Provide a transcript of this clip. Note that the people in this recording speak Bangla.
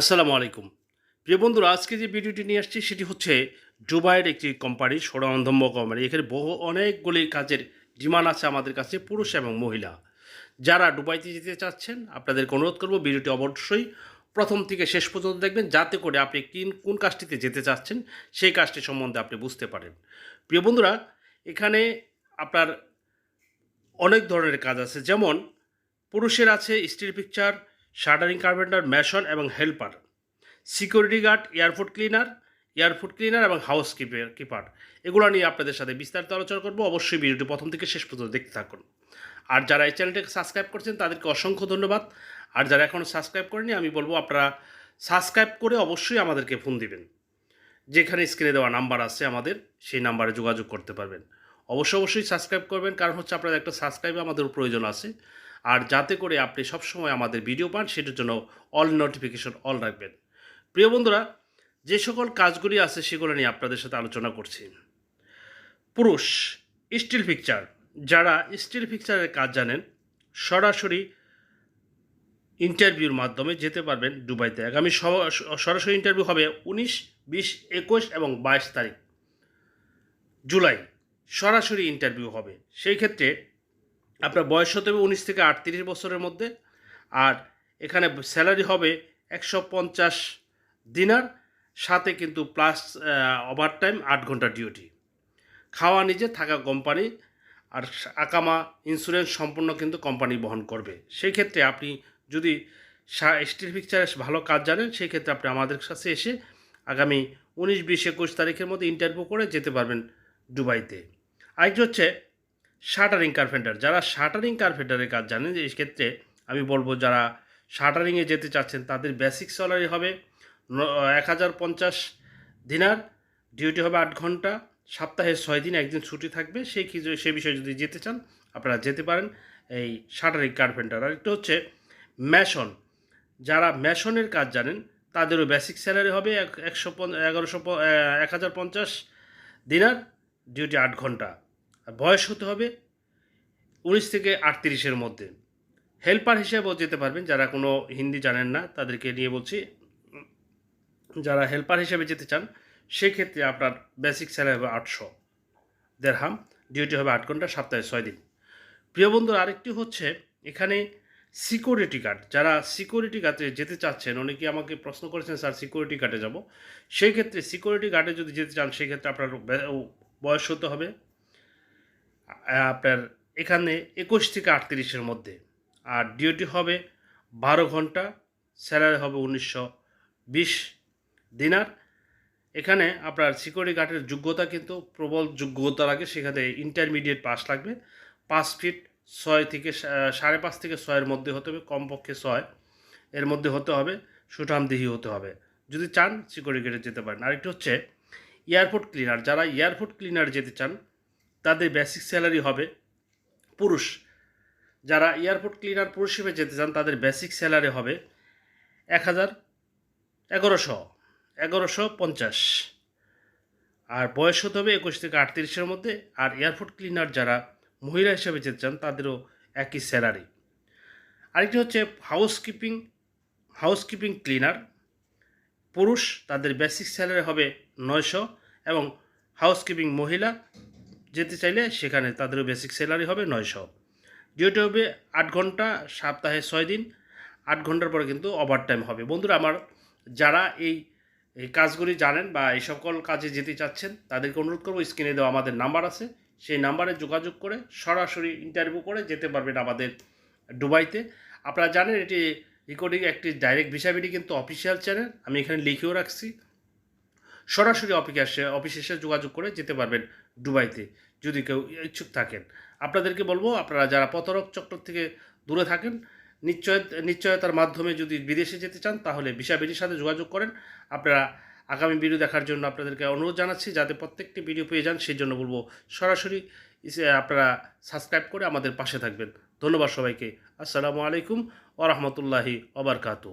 আসসালামু আলাইকুম। প্রিয় বন্ধুরা, আজকে যে ভিডিওটি নিয়ে আসছি সেটি হচ্ছে দুবাইয়ের একটি কোম্পানি সোনান্ধম্য কোম্পানি। এখানে বহু অনেকগুলি কাজের ডিমান্ড আছে আমাদের কাছে, পুরুষ এবং মহিলা। যারা দুবাইতে যেতে চাচ্ছেন, আপনাদেরকে অনুরোধ করব ভিডিওটি অবশ্যই প্রথম থেকে শেষ পর্যন্ত দেখবেন, যাতে করে আপনি কিন, কোন কাজটিতে যেতে চাচ্ছেন, সেই কাজটি সম্বন্ধে আপনি বুঝতে পারেন। প্রিয় বন্ধুরা, এখানে আপনার অনেক ধরনের কাজ আছে। যেমন পুরুষের আছে steel picture shuttering carpenter, mason এবং helper. Security guard airport cleaner airport cleaner এবং হাউস কিপার কিপার। এগুলো নিয়ে আপনাদের সাথে বিস্তারিত আলোচনা করব। অবশ্যই ভিডিওটি প্রথম থেকে শেষ পর্যন্ত দেখতে থাকুন। আর যারা এই চ্যানেলটাকে সাবস্ক্রাইব করছেন, তাদেরকে অসংখ্য ধন্যবাদ। আর যারা এখনও সাবস্ক্রাইব করেনি আমি বলব আপনারা সাবস্ক্রাইব করে অবশ্যই আমাদেরকে ফোন দিবেন। যেখানে স্ক্রিনে দেওয়া নাম্বার আছে আমাদের, সেই নাম্বারে যোগাযোগ করতে পারবেন। অবশ্যই অবশ্যই সাবস্ক্রাইব করবেন, কারণ হচ্ছে আপনাদের একটা সাবস্ক্রাইব আমাদের প্রয়োজন আছে। আর যাতে করে আপনি সবসময় আমাদের ভিডিও পান, সেটার জন্য অল নোটিফিকেশন অল রাখবেন। প্রিয় বন্ধুরা, যে সকল কাজগুলি আছে, সেগুলো নিয়ে আপনাদের সাথে আলোচনা করছি। পুরুষ স্টিল পিকচার যারা স্টিল পিকচারের কাজ জানেন, সরাসরি ইন্টারভিউর মাধ্যমে যেতে পারবেন দুবাইতে। আগামী সরাসরি ইন্টারভিউ হবে উনিশ, বিশ, একুশ এবং বাইশ তারিখ। জুলাই, সরাসরি ইন্টারভিউ হবে। সেই ক্ষেত্রে আপনার বয়স হতে হবে উনিশ থেকে আটত্রিশ বছরের মধ্যে, আর এখানে স্যালারি হবে একশো পঞ্চাশ দিনার, সাথে কিন্তু প্লাস ওভার টাইম আট ঘণ্টা ডিউটি খাওয়া নিজে, থাকা কোম্পানি আর আকামা ইন্স্যুরেন্স সম্পূর্ণ কিন্তু কোম্পানি বহন করবে। সেই ক্ষেত্রে আপনি যদি স্টিল পিকচারে ভালো কাজ জানেন, সেই ক্ষেত্রে আপনি আমাদের কাছে এসে আগামী উনিশ, বিশ, একুশ তারিখের মধ্যে ইন্টারভিউ করে যেতে পারবেন দুবাইতে। আরেকটি হচ্ছে শাটারিং কার্পেন্টার। যারা শাটারিং কার্পেন্টারের কাজ জানেন যে ক্ষেত্রে আমি বলব যারা শাটারিংয়ে যেতে চাচ্ছেন, তাদের বেসিক স্যালারি হবে এক হাজার পঞ্চাশ দিনার। ডিউটি হবে আট ঘণ্টা, সপ্তাহে ছয় দিন একদিন ছুটি থাকবে। সেই সেই বিষয়ে যদি যেতে চান, আপনারা যেতে পারেন এই শাটারিং কার্পেন্টার। আর একটা হচ্ছে ম্যাশন। যারা ম্যাশনের কাজ জানেন, তাদেরও বেসিক স্যালারি হবে এক- একশো এগারোশো এক হাজার পঞ্চাশ দিনার। ডিউটি আট ঘণ্টা। আর বয়স হতে হবে উনিশ থেকে আটত্রিশের মধ্যে। হেল্পার হিসেবেও যেতে পারবেন, যারা কোনো হিন্দি জানেন না, তাদেরকে নিয়ে বলছি, যারা হেল্পার হিসেবে যেতে চান, সেক্ষেত্রে আপনার বেসিক স্যালারি হবে আটশো দেড়হাম ডিউটি হবে আট ঘণ্টা, সপ্তাহে ছয় দিন। প্রিয় বন্ধুর, আরেকটি হচ্ছে এখানে সিকিউরিটি গার্ড যারা সিকিউরিটি গার্ডে যেতে চাচ্ছেন, অনেকে আমাকে প্রশ্ন করেছেন, স্যার সিকিউরিটি গার্ডে যাব? সেই ক্ষেত্রে সিকিউরিটি গার্ডে যদি যেতে চান সেক্ষেত্রে আপনার বয়স হতে হবে আপনার এখানে একুশ থেকে আটত্রিশের মধ্যে। আর ডিউটি হবে বারো ঘণ্টা, স্যালারি হবে উনিশশো বিশ দিনার। এখানে আপনার সিকিউরিটি গার্ডের যোগ্যতা কিন্তু, প্রবল যোগ্যতা লাগে, সেখানে ইন্টারমিডিয়েট পাস লাগবে। পাঁচ ফিট ছয় থেকে সাড়ে পাঁচ থেকে ছয়ের মধ্যে হতে হবে, কমপক্ষে ছয়। এর মধ্যে হতে হবে, সুঠামদেহি হতে হবে। যদি চান, সিকিউরিটি গার্ডে যেতে পারেন। আর আরেকটি হচ্ছে এয়ারপোর্ট ক্লিনার। যারা এয়ারপোর্ট ক্লিনার যেতে চান তাদের বেসিক স্যালারি হবে পুরুষ। যারা এয়ারপোর্ট ক্লিনার পুরুষ হিসেবে যেতে চান, তাদের বেসিক স্যালারি হবে এক হাজার এগারোশো এগারোশো পঞ্চাশ। আর বয়স হতে হবে একুশ থেকে আটত্রিশের মধ্যে। আর এয়ারপোর্ট ক্লিনার যারা মহিলা হিসেবে যেতে চান, তাদেরও একই স্যালারি আরেকটি হচ্ছে হাউসকিপিং হাউসকিপিং ক্লিনার পুরুষ তাদের বেসিক স্যালারি হবে নয়শো এবং হাউসকিপিং মহিলা যেতে চাইলে সেখানে তাদেরও বেসিক স্যালারি হবে নয়শো। ডিউটি হবে আট ঘণ্টা, সপ্তাহে ছয় দিন, আট ঘণ্টার পরে কিন্তু ওভার টাইম হবে। বন্ধুরা, আমার যারা এই এই কাজগুলি জানেন বা এই সকল কাজে যেতে চাচ্ছেন, তাদেরকে অনুরোধ করব স্ক্রিনে দেওয়া আমাদের নাম্বার আছে। সেই নাম্বারে যোগাযোগ করে সরাসরি ইন্টারভিউ করে যেতে পারবেন আমাদের দুবাইতে। আপনারা জানেন, এটি রেকর্ডিং একটি ডাইরেক্ট ভিসাবিডি কিন্তু অফিসিয়াল চ্যানেল আমি এখানে লিখেও রাখছি। সরাসরি অফিসে অফিসে যোগাযোগ করে যেতে পারবেন দুবাইতে, যদি কেউ ইচ্ছুক থাকেন। আপনাদেরকে বলব, আপনারা যারা প্রতারক চক্র থেকে দূরে থাকেন, নিশ্চয়, নিশ্চয়তার মাধ্যমে যদি বিদেশে যেতে চান, তাহলে ভিসা বিডির সাথে যোগাযোগ করেন। আপনারা আগামী ভিডিও দেখার জন্য আপনাদেরকে অনুরোধ জানাচ্ছি, যাতে প্রত্যেকটি ভিডিও পেয়ে যান, সেই জন্য বলব সরাসরি আপনারা সাবস্ক্রাইব করে আমাদের পাশে থাকবেন। ধন্যবাদ সবাইকে। আসসালামু আলাইকুম ওরহমতুল্লাহি ওবরকাতু